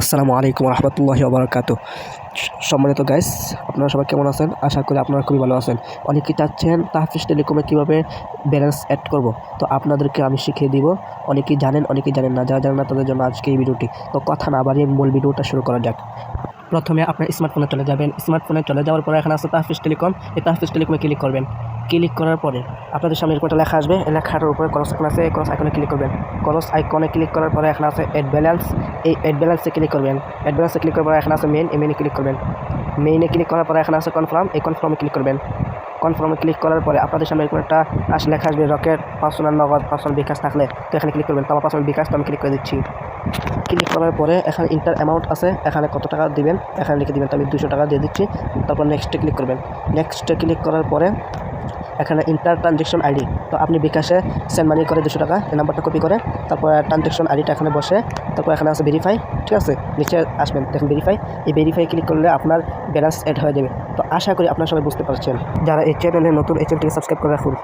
আসসালামু আলাইকুম রহমতুল্লাহ ওবরাকাত সম্মানিত গাইস আপনারা সবাই কেমন আছেন? আশা করি আপনারা খুবই ভালো আছেন। অনেকেই চাচ্ছেন তাহফিস টেলিকমে কীভাবে ব্যালেন্স অ্যাড করব? তো আপনাদেরকে আমি শিখিয়ে দিব। অনেকেই জানেন অনেকেই জানেন না, যারা জানেন না তাদের জন্য আজকে এই ভিডিওটি। তো কথা না বাড়িয়ে মূল ভিডিওটা শুরু করা যাক। প্রথমে আপনার স্মার্টফোনে চলে যাবেন। স্মার্টফোনে চলে যাওয়ার পরে এখানে আছে তাহফিস টেলিকম। এই তাহফিস টেলিকমে ক্লিক করবেন। ক্লিক করার পরে আপনাদের সামনে এরকম একটা লেখা আসবে লেখাটার উপরে ক্রস আইকন আছে ক্রস আইকনে ক্লিক করবেন ক্রস আইকনে ক্লিক করার পরে এখানে আছে অ্যাড ব্যালেন্স এই অ্যাড ব্যালেন্সে ক্লিক করবেন অ্যাড ব্যালেন্সে ক্লিক করার পরে এখানে আছে মেইন এই মেইনে ক্লিক করবেন মেইনে ক্লিক করার পরে এখানে আছে কনফার্ম এই কনফার্মে ক্লিক করবেন কনফার্মে ক্লিক করার পরে আপনাদের সামনে এরকম একটা আস লেখা আসবে Rocket personal Nagad personal bKash থাকলে তো এখানে ক্লিক করবেন তো আমার পার্সোনাল বিকাশ তো আমি ক্লিক করে দিচ্ছি ক্লিক করার পরে এখানে ইন্টার অ্যামাউন্ট আছে এখানে কত টাকা দিবেন এখানে লিখে দিবেন তো আমি দুশো টাকা দিয়ে দিচ্ছি তারপর নেক্সটে ক্লিক করবেন নেক্সটে ক্লিক করার পরে এখানে ইন্টার ট্রানজেকশন আইডি তো আপনি বিকাশে সেন্ড মানি করে দুশো টাকা, এই নাম্বারটা কপি করে, তারপর ট্রানজেকশন আইডিটা এখানে বসে, তারপর এখানে আছে ভেরিফাই ঠিক আছে? নিচে আসবেন, দেখুন ভেরিফাই এই ভেরিফাই ক্লিক করলে আপনার ব্যালেন্স অ্যাড হয়ে যাবে। তো আশা করি আপনার সবাই বুঝতে পারছেন। যারা এই চ্যানেলে নতুন, এই চ্যানেলটিকে সাবস্ক্রাইব করে রাখুন।